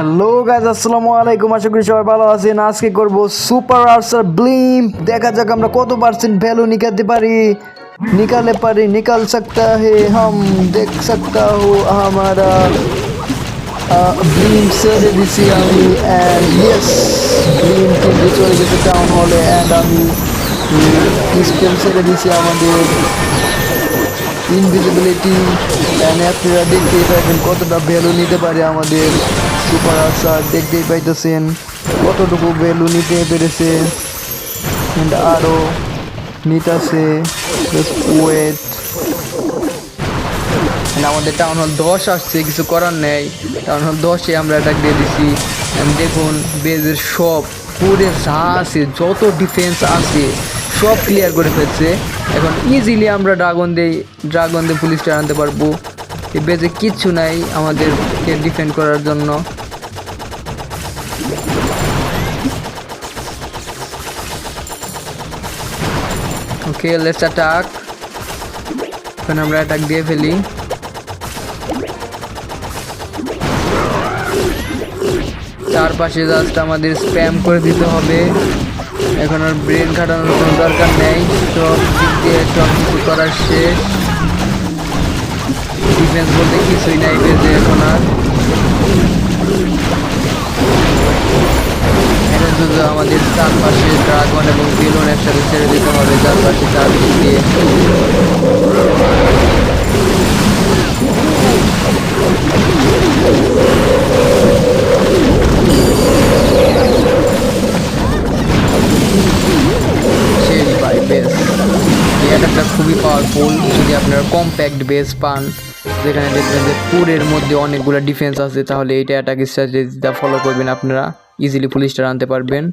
Hello guys আসসালামু আলাইকুম। আশা করি সবাই ভালো আছেন। আজকে করব সুপার আর্সার ব্লিম দেখা যাক আমরা কত পার্সেন্ট ভ্যালু নিকাতে পারি। নিকালে পারি, নিকাল সকতা হে হাম, দেখ সকতা হো আমারা। ব্লিম সেরে দিছি আমি অ্যান্ড ইয়েস ব্লিম কিন্তু চলে গেছে টাউন হলে অ্যান্ড আমি সিস্টেম সেরে দিছি আমাদের। ইনভিজিবিলিটি দেখতেই পাইবেন কতটা ভ্যালু নিতে পারে আমাদের সুপার আসার দেখতেই পাইতেছেন, কতটুকু ভ্যালু নিতে পেরেছে অ্যান্ড আরও নিতেছে ওয়েট আমাদের টাউন হল দশ আসছে, কিছু করার নেই। টাউন হল দশে আমরা অ্যাটাক দিয়ে দিছি। দেখুন বেজের সব করে যা আছে, যত ডিফেন্স আছে সব ক্লিয়ার করে ফেলছে। এখন ইজিলি আমরা ড্রাগন দিয়ে ড্রাগন দিয়ে পুলিশটা আনতে পারব। বেজে কিচ্ছু নাই আমাদেরকে ডিফেন্ড করার জন্য। ওকে লেটস অ্যাটাক এখন আমরা অ্যাটাক দিয়ে ফেলি। চারপাশে জাস্ট আমাদের স্প্যাম করে দিতে হবে। এখন আর ব্রেন খাটানোর কোনো দরকার নেই। দিক দিয়ে সব কিছু করার শেষ। ডিফেন্স বলতে কিছুই নাই বেজে এখন আর। এখন শুধু আমাদের চারপাশে ড্রাগন এবং বেলুন একসাথে ছেড়ে দিতে হবে। চারপাশে চারদিক দিয়ে। অ্যাটাকটা খুবই পাওয়ারফুল যদি আপনারা কম্প্যাক্ট বেস পান, যেখানে দেখবেন যে পুরের মধ্যে অনেকগুলো ডিফেন্স আছে, তাহলে এইটা অ্যাটাক স্ট্র্যাটেজিটা ফলো করবেন, আপনারা ইজিলি পুলিশটা আনতে পারবেন।